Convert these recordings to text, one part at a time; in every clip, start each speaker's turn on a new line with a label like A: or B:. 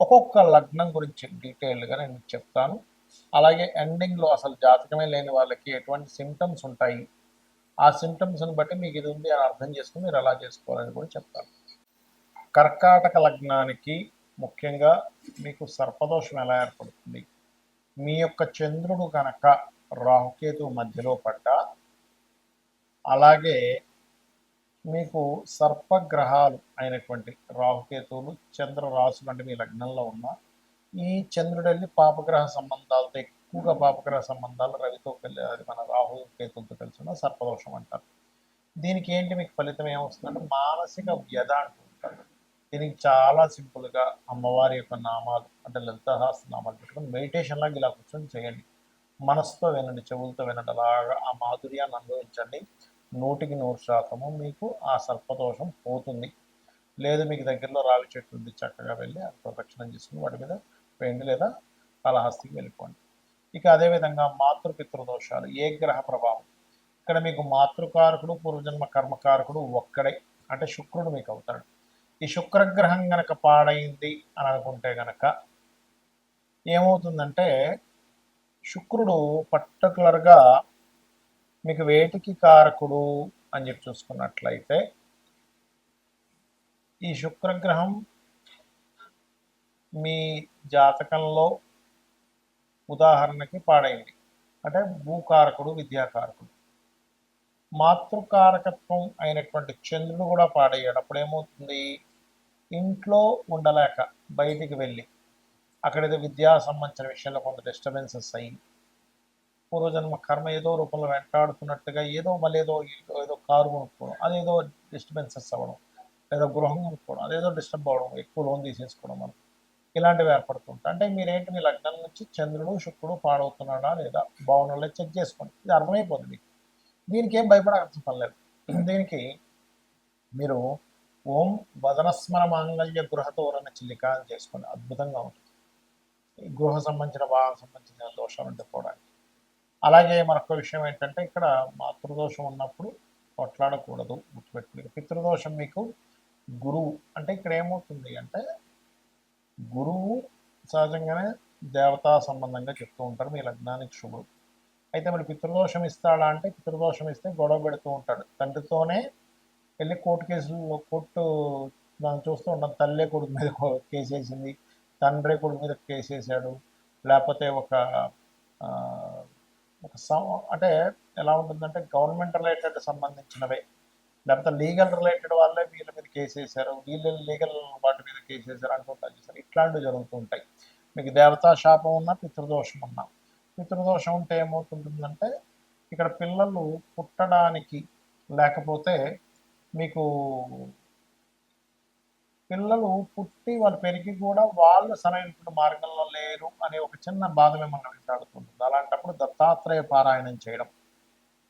A: ఒక్కొక్క లగ్నం గురించి డీటెయిల్గా నేను చెప్తాను. అలాగే ఎండింగ్లో అసలు జాతకమే లేని వాళ్ళకి ఎటువంటి సిమ్టమ్స్ ఉంటాయి ఆ సిమ్టమ్స్ని బట్టి మీకు ఇది ఉంది అని అర్థం చేసుకుని మీరు ఎలా చేసుకోవాలని కూడా చెప్తాను. కర్కాటక లగ్నానికి ముఖ్యంగా మీకు సర్పదోషం ఎలా ఏర్పడుతుంది? మీ యొక్క చంద్రుడు కనుక రాహుకేతు మధ్యలో పడ్డా అలాగే మీకు సర్పగ్రహాలు అయినటువంటి రాహుకేతువులు చంద్ర రాసులు అంటే మీ లగ్నంలో ఉన్న ఈ చంద్రుడు వెళ్ళి పాపగ్రహ సంబంధాలతో ఎక్కువగా పాపగ్రహ సంబంధాలు రవితో కలిసి అది మన రాహు కేతులతో కలిసి ఉన్న సర్పదోషం అంటారు. దీనికి ఏంటి మీకు ఫలితం ఏమొస్తుందంటే మానసిక వ్యధ అంటూ ఉంటారు. దీనికి చాలా సింపుల్గా అమ్మవారి యొక్క నామాలు అంటే లలితహాస్త నామాలు పెట్టుకొని మెడిటేషన్ లాగా ఇలా కూర్చొని చేయండి. మనసుతో వినండి చెవులతో వినండి అలాగా ఆ మాధుర్యాన్ని అనుభవించండి. నూటికి నూరు శాతము మీకు ఆ సర్పదోషం పోతుంది. లేదు మీకు దగ్గరలో రావి చెట్టు ఉంది చక్కగా వెళ్ళి అది ప్రదక్షిణం చేసుకుని వాటి మీద వేయండి లేదా కాళహస్తికి వెళ్ళిపోండి. ఇక అదేవిధంగా మాతృపితృ దోషాలు ఏ గ్రహ ప్రభావం? ఇక్కడ మీకు మాతృకారకుడు పూర్వజన్మ కర్మకారకుడు ఒక్కడే అంటే శుక్రుడు మీకు అవుతాడు. ఈ శుక్రగ్రహం గనక పాడైంది అని అనుకుంటే గనక ఏమవుతుందంటే శుక్రుడు పర్టికులర్గా మీకు వేటికి కారకుడు అని చెప్పి చూసుకున్నట్లయితే ఈ శుక్రగ్రహం మీ జాతకంలో ఉదాహరణకి పాడైంది. అంటే భూకారకుడు విద్యాకారకుడు. మాతృకారకత్వం అయినటువంటి చంద్రుడు కూడా పాడయ్యాడు. అప్పుడు ఏమవుతుంది ఇంట్లో ఉండలేక బయటికి వెళ్ళి అక్కడ ఏదో విద్యా సంబంధించిన విషయంలో కొంత డిస్టర్బెన్సెస్ అయ్యి పూర్వజన్మ కర్మ ఏదో రూపంలో వెంటాడుతున్నట్టుగా ఏదో మళ్ళీ ఏదో ఏదో కారు కొనుక్కోవడం అదేదో డిస్టర్బెన్సెస్ అవ్వడం లేదా గృహం కొనుక్కోవడం అదేదో డిస్టర్బ్ అవ్వడం ఎక్కువ లోన్ తీసేసుకోవడం మనం. ఇలాంటివి ఏర్పడుతుంటాయి అంటే మీరేంటి మీ లగ్నం నుంచి చంద్రుడు శుక్రుడు పాడవుతున్నాడా లేదా బాగున్నాడా చెక్ చేసుకోండి. ఇది అర్థమైపోతుంది మీకు. దీనికి ఏం భయపడాల్సిన పని లేదు. దీనికి మీరు ఓం వదనస్మర మాంగళ్య గృహతోరణ చిల్లిక అని చేసుకోండి అద్భుతంగా ఉంటుంది. గృహ సంబంధించిన వాహన సంబంధించిన దోషాలు ఉంటే పోవడానికి. అలాగే మరొక విషయం ఏంటంటే ఇక్కడ మాతృదోషం ఉన్నప్పుడు కొట్లాడకూడదు గుర్తుపెట్టుకుని పితృదోషం మీకు గురువు అంటే ఇక్కడ ఏమవుతుంది అంటే గురువు సహజంగానే దేవతా సంబంధంగా చెప్తూ ఉంటారు మీ లగ్నానికి శుభుడు. అయితే మరి పితృదోషం ఇస్తాడా అంటే పితృదోషం ఇస్తే గొడవ పెడుతూ ఉంటాడు. తండ్రితోనే వెళ్ళి కోర్టు కేసులో కోర్టు మనం చూస్తూ ఉంటాం. తల్లే కొడుకు మీద కేసు వేసింది తండ్రి కొడుకు మీద కేసు వేసాడు లేకపోతే ఒక ఒక అంటే ఎలా ఉంటుందంటే గవర్నమెంట్ రిలేటెడ్ సంబంధించినవే. లేకపోతే లీగల్ రిలేటెడ్ వాళ్ళే వీళ్ళ మీద కేసు వేశారు. వీళ్ళు లీగల్ వాటి మీద కేసు వేశారు అంటుంటారు చేశారు ఇట్లాంటివి జరుగుతూ ఉంటాయి. మీకు దేవతా శాపం ఉన్నా పితృదోషం ఉన్నా. పితృదోషం ఉంటే ఏమవుతుంటుందంటే ఇక్కడ పిల్లలు పుట్టడానికి లేకపోతే మీకు పిల్లలు పుట్టి వాళ్ళు పెరిగి కూడా వాళ్ళు సరైనటువంటి మార్గంలో లేరు అనే ఒక చిన్న బాధ మిమ్మల్ని వెంటాడుతుంటుంది. అలాంటప్పుడు దత్తాత్రేయ పారాయణం చేయడం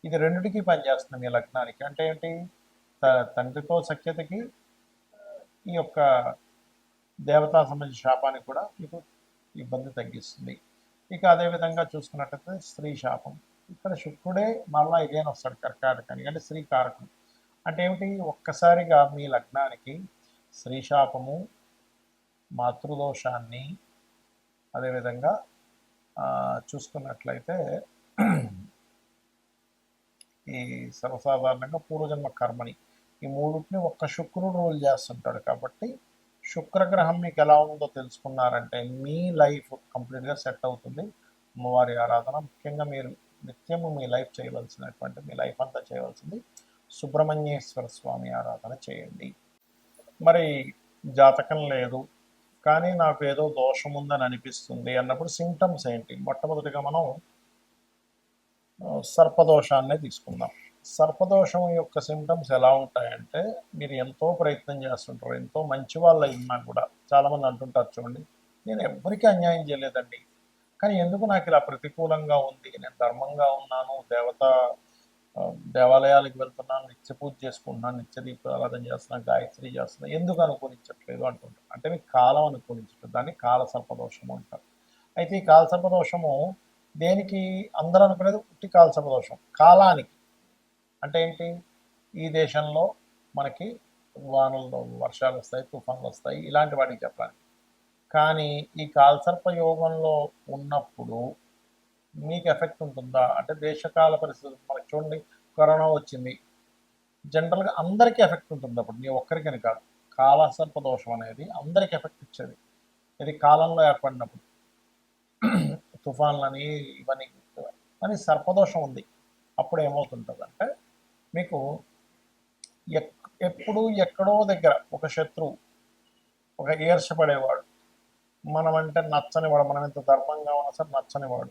A: ఇది రెండిటికి పనిచేస్తుంది మీ లగ్నానికి. అంటే ఏంటి? తండ్రితో సఖ్యతకి ఈ యొక్క దేవతా సంబంధించిన శాపానికి కూడా మీకు ఇబ్బంది తగ్గిస్తుంది. ఇక అదేవిధంగా చూసుకున్నట్టయితే స్త్రీ శాపం. ఇక్కడ శుక్రుడే మళ్ళీ ఇదేనొస్తాడు కర్కాటకానికి అంటే స్త్రీ కారకం. అంటే ఏమిటి? ఒక్కసారిగా మీ లగ్నానికి శ్రీశాపము మాతృదోషాన్ని అదేవిధంగా చూసుకున్నట్లయితే ఈ సర్వసాధారణంగా పూర్వజన్మ కర్మని ఈ మూడింటిని ఒక్క శుక్రుడు రూల్ చేస్తుంటాడు కాబట్టి శుక్రగ్రహం మీకు ఎలా ఉందో తెలుసుకున్నారంటే మీ లైఫ్ కంప్లీట్గా సెట్ అవుతుంది. అమ్మవారి ఆరాధన ముఖ్యంగా మీరు నిత్యము మీ లైఫ్ చేయవలసినటువంటి మీ లైఫ్ అంతా చేయవలసింది సుబ్రహ్మణ్యేశ్వర స్వామి ఆరాధన చేయండి. మరి జాతకం లేదు. కానీ నాకు ఏదో దోషం ఉందని అనిపిస్తుంది అన్నప్పుడు సింటమ్స్ ఏంటి? మొట్టమొదటిగా మనం సర్పదోషాన్నే తీసుకుందాం. సర్పదోషం యొక్క సిమ్టమ్స్ ఎలా ఉంటాయంటే మీరు ఎంతో ప్రయత్నం చేస్తుంటారు ఎంతో మంచి వాళ్ళు అయినా కూడా. చాలామంది అంటుంటారు చూడండి నేను ఎవరికీ అన్యాయం చేయలేదండి. కానీ ఎందుకు నాకు ఇలా ప్రతికూలంగా ఉంది? నేను ధర్మంగా ఉన్నాను దేవత దేవాలయాలకు వెళ్తున్నాను నిత్య పూజ చేసుకుంటున్నాను నిత్య దీపారాధన చేస్తున్నాను గాయత్రి చేస్తున్నాను. ఎందుకు అనుకూలించట్లేదు అంటుంటారు. అంటే మీకు కాలం అనుకూలించట్లేదు. దాన్ని కాల సర్పదోషము అంటారు. అయితే ఈ కాల సర్పదోషము దేనికి అందరూ అనుకునేది ఉట్టి కాల సర్పదోషం కాలానికి. అంటే ఏంటి? ఈ దేశంలో మనకి వానలు వర్షాలు వస్తాయి తుఫాన్లు వస్తాయి ఇలాంటి వాటికి చెప్పాలి కానీ ఈ కాల్సర్ప యోగంలో ఉన్నప్పుడు మీకు ఎఫెక్ట్ ఉంటుందా? అంటే దేశకాల పరిస్థితులు మనకు చూడండి కరోనా వచ్చింది. జనరల్గా అందరికీ ఎఫెక్ట్ ఉంటుంది అప్పుడు నీ ఒక్కరికని కాదు. కాలసర్ప దోషం అనేది అందరికీ ఎఫెక్ట్ ఇచ్చేది. ఇది కాలంలో ఏర్పడినప్పుడు. తుఫాన్లని ఇవన్నీ కానీ సర్పదోషం ఉంది. అప్పుడు ఏమవుతుంటుంది అంటే మీకు ఎప్పుడు ఎక్కడో దగ్గర ఒక శత్రువు ఒక ఈర్షపడేవాడు మనమంటే నచ్చనివాడు మనం ఎంత ధర్మంగా ఉన్నా సరే నచ్చనివాడు.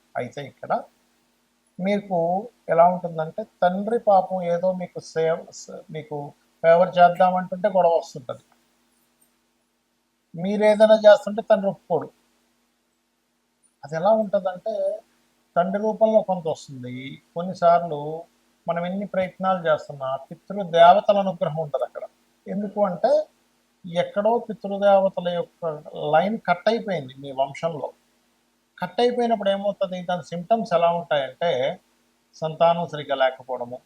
A: అయితే ఇక్కడ మీకు ఎలా ఉంటుందంటే తండ్రి పాపం ఏదో మీకు సేవ మీకు ఫేవర్ చేద్దామంటుంటే గొడవ వస్తుంటుంది. మీరు ఏదైనా చేస్తుంటే తండ్రి ఒప్పుకోడు. అది ఎలా ఉంటుందంటే తండ్రి రూపంలో కొంత వస్తుంది. కొన్నిసార్లు మనం ఎన్ని ప్రయత్నాలు చేస్తున్నా పితృదేవతల అనుగ్రహం ఉంటుంది అక్కడ. ఎందుకు అంటే ఎక్కడో పితృదేవతల యొక్క లైన్ కట్ అయిపోయింది మీ వంశంలో. కట్ అయిపోయినప్పుడు ఏమవుతుంది దాని సిమ్టమ్స్ ఎలా ఉంటాయంటే సంతానం సరిగ్గా లేకపోవడము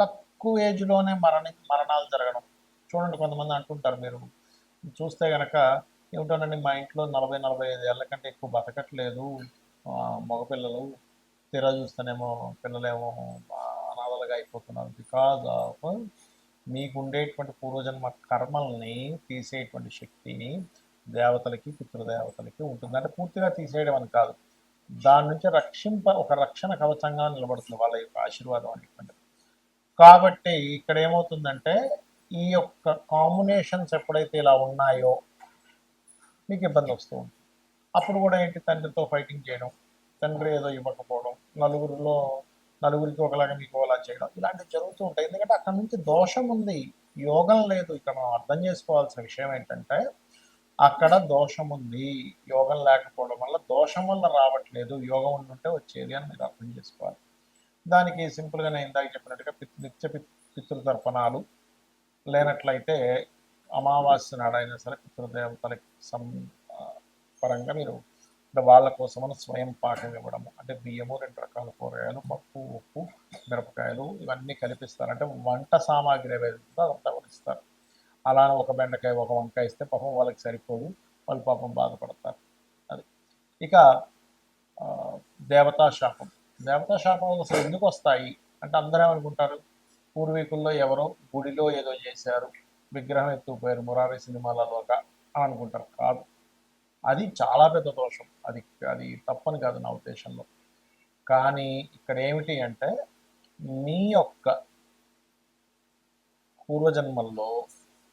A: తక్కువ ఏజ్లోనే మరణ మరణాలు జరగడం. చూడండి కొంతమంది అంటుంటారు మీరు. చూస్తే కనుక ఏమిటోనండి మా ఇంట్లో నలభై నలభై ఐదు ఏళ్ళ కంటే ఎక్కువ బతకట్లేదు. మగపిల్లలు తీరా చూస్తేనేమో పిల్లలేమో అనాథలుగా అయిపోతున్నారు. బికాజ్ ఆఫ్ మీకు ఉండేటువంటి పూర్వజన్మ కర్మల్ని తీసేటువంటి శక్తిని దేవతలకి పితృదేవతలకి ఉంటుంది. అంటే పూర్తిగా తీసేయడం అని కాదు. దాని నుంచి రక్షింప ఒక రక్షణ కవచంగా నిలబడుతుంది వాళ్ళ యొక్క ఆశీర్వాదం అనేటువంటిది. కాబట్టి ఇక్కడ ఏమవుతుందంటే ఈ యొక్క కాంబినేషన్స్ ఎప్పుడైతే ఇలా ఉన్నాయో మీకు ఇబ్బంది వస్తూ ఉంటుంది. అప్పుడు కూడా ఏంటి? తండ్రితో ఫైటింగ్ చేయడం తండ్రి ఏదో ఇవ్వకపోవడం నలుగురిలో నలుగురికి ఒకలాగా మీకు అలా చేయడం ఇలాంటివి జరుగుతూ ఉంటాయి. ఎందుకంటే అక్కడ నుంచి దోషం ఉంది. యోగం లేదు. ఇక్కడ మనం అర్థం చేసుకోవాల్సిన విషయం ఏంటంటే అక్కడ దోషం ఉంది యోగం లేకపోవడం వల్ల దోషం వల్ల రావట్లేదు యోగం ఉండుంటే వచ్చేది అని మీరు అర్థం చేసుకోవాలి. దానికి సింపుల్గా నేను ఇందాక చెప్పినట్టుగా పిత్ నిత్య పిత్ పితృతర్పణాలు లేనట్లయితే అమావాస్య నాడైనా సరే పితృదేవతలకి సం పరంగా మీరు అంటే వాళ్ళ కోసమని స్వయం పాకం ఇవ్వడము అంటే బియ్యము రెండు రకాల కూరగాయలు పప్పు ఉప్పు మిరపకాయలు ఇవన్నీ కలిపిస్తారు. అంటే వంట సామాగ్రి ఏదైతే ఉందో అదంతా కూడా ఇస్తారు. అలానే ఒక బెండకాయ ఒక వంకాయ ఇస్తే పాపం వాళ్ళకి సరిపోదు. వాళ్ళు పాపం బాధపడతారు. అది. ఇక దేవతా శాపం. దేవతా శాపం అసలు ఎందుకు వస్తాయి? అంటే అందరూ ఏమనుకుంటారు? పూర్వీకుల్లో ఎవరో గుడిలో ఏదో చేశారు విగ్రహం ఎత్తుకుపోయారు మురారి సినిమాలలోగా అని అనుకుంటారు. కాదు. అది చాలా పెద్ద దోషం. అది అది తప్పని కాదు నా ఉద్దేశంలో. కానీ ఇక్కడ ఏమిటి అంటే మీ యొక్క పూర్వజన్మల్లో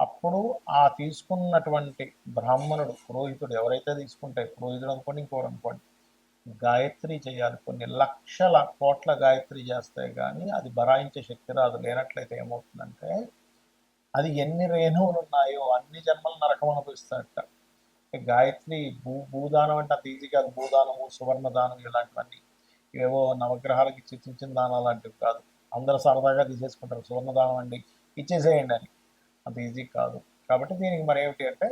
A: అప్పుడు ఆ తీసుకున్నటువంటి బ్రాహ్మణుడు పురోహితుడు ఎవరైతే తీసుకుంటే పురోహితుడు అనుకోండి ఇంకోరు అనుకోండి గాయత్రి చేయాలి. కొన్ని లక్షల కోట్ల గాయత్రి చేస్తే కానీ అది బరాయించే శక్తి రాదు. లేనట్లయితే ఏమవుతుందంటే అది ఎన్ని రేణువులు ఉన్నాయో అన్ని జన్మలు నరకం అనిపిస్తాడట గాయత్రి భూ భూదానం అంటే అంత ఈజీ కాదు. భూదానము సువర్ణదానం ఇలాంటివన్నీ. ఏవో నవగ్రహాలకు ఇచ్చి చిన్న చిన్న దానాలు లాంటివి కాదు. అందరూ సరదాగా తీసేసుకుంటారు. సువర్ణదానం అండి ఇచ్చేసేయండి అని. అంత ఈజీ కాదు. కాబట్టి దీనికి మరి ఏమిటి అంటే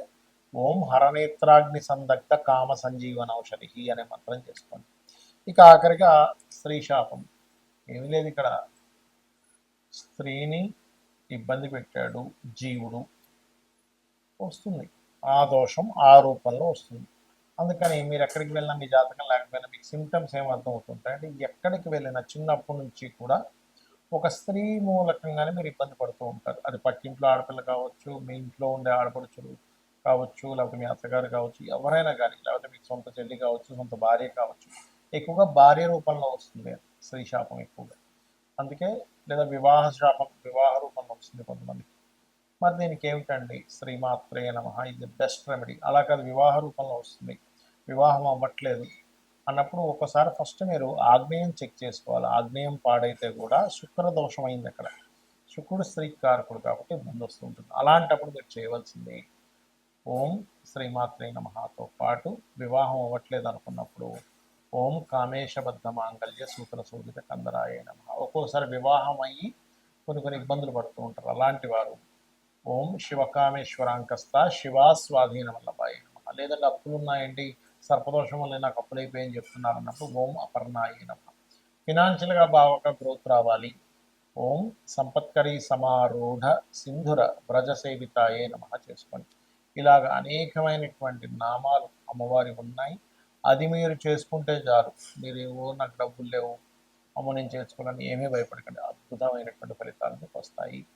A: ఓం హరనేత్రాగ్ని సందగ్ధ కామ సంజీవన ఔషధి అనే మంత్రం చేసుకోండి. ఇక ఆఖరిగా స్త్రీ శాపం. ఏమీ లేదు ఇక్కడ. స్త్రీని ఇబ్బంది పెట్టాడు జీవుడు. వస్తుంది. ఆ దోషం ఆ రూపంలో వస్తుంది. అందుకని మీరు ఎక్కడికి వెళ్ళినా మీ జాతకం లేకపోయినా మీకు సిమ్టమ్స్ ఏం అర్థం అవుతుంటాయి అంటే ఎక్కడికి వెళ్ళినా చిన్నప్పటి నుంచి కూడా ఒక స్త్రీ మూలకంగానే మీరు ఇబ్బంది పడుతూ ఉంటారు. అది పక్కింట్లో ఆడపిల్ల కావచ్చు మీ ఇంట్లో ఉండే ఆడపడుచులు కావచ్చు లేకపోతే మీ అత్తగారు కావచ్చు ఎవరైనా కానీ లేకపోతే మీకు సొంత చెల్లి కావచ్చు సొంత భార్య కావచ్చు ఎక్కువగా భార్య రూపంలో వస్తుంది స్త్రీ శాపం ఎక్కువగా. అందుకే లేదా వివాహ శాపం వివాహ రూపంలో వస్తుంది కొంతమందికి. మరి దీనికి ఏమిటండి? శ్రీమాత్రే నమ ఇది బెస్ట్ రెమెడీ అలా కాదు వివాహ రూపంలో వస్తుంది. వివాహం అవ్వట్లేదు. అన్నప్పుడు ఒక్కసారి ఫస్ట్ మీరు ఆగ్నేయం చెక్ చేసుకోవాలి. ఆగ్నేయం పాడైతే కూడా శుక్ర దోషం అయింది అక్కడ. శుక్రుడు స్త్రీ కారకుడు కాబట్టి ఇబ్బంది వస్తుంటుంది అలాంటప్పుడు మీరు చేయవలసింది ఓం శ్రీమాత్రే నమతో పాటు వివాహం అవ్వట్లేదు అనుకున్నప్పుడు ఓం కామేశబద్ధ మాంగళ్య సూత్ర సూచిత కందరాయ నమ. ఒక్కోసారి వివాహం అయ్యి కొన్ని కొన్ని ఇబ్బందులు పడుతూ ఉంటారు. అలాంటి వారు ఓం శివకామేశ్వరాంకస్త శివా స్వాధీన వల్లభాయ నమః. లేదంటే అప్పులు ఉన్నాయండి సర్పదోషం వల్ల నాకు అప్పులు అయిపోయని చెప్తున్నారు అన్నప్పుడు ఓం అపర్ణాయ నమ. ఫినాన్షియల్గా బాగా గ్రోత్ రావాలి. ఓం సంపత్కరీ సమారూఢ సింధుర వ్రజ సేవితాయే నమ చేసుకోండి. ఇలాగ అనేకమైనటువంటి నామాలు అమ్మవారి ఉన్నాయి. అది మీరు చేసుకుంటే చాలు. మీరు ఏవో నాకు డబ్బులు లేవు. అమ్మ నేను చేసుకోవాలని ఏమీ భయపడకండి. అద్భుతమైనటువంటి ఫలితాలు మీకు వస్తాయి.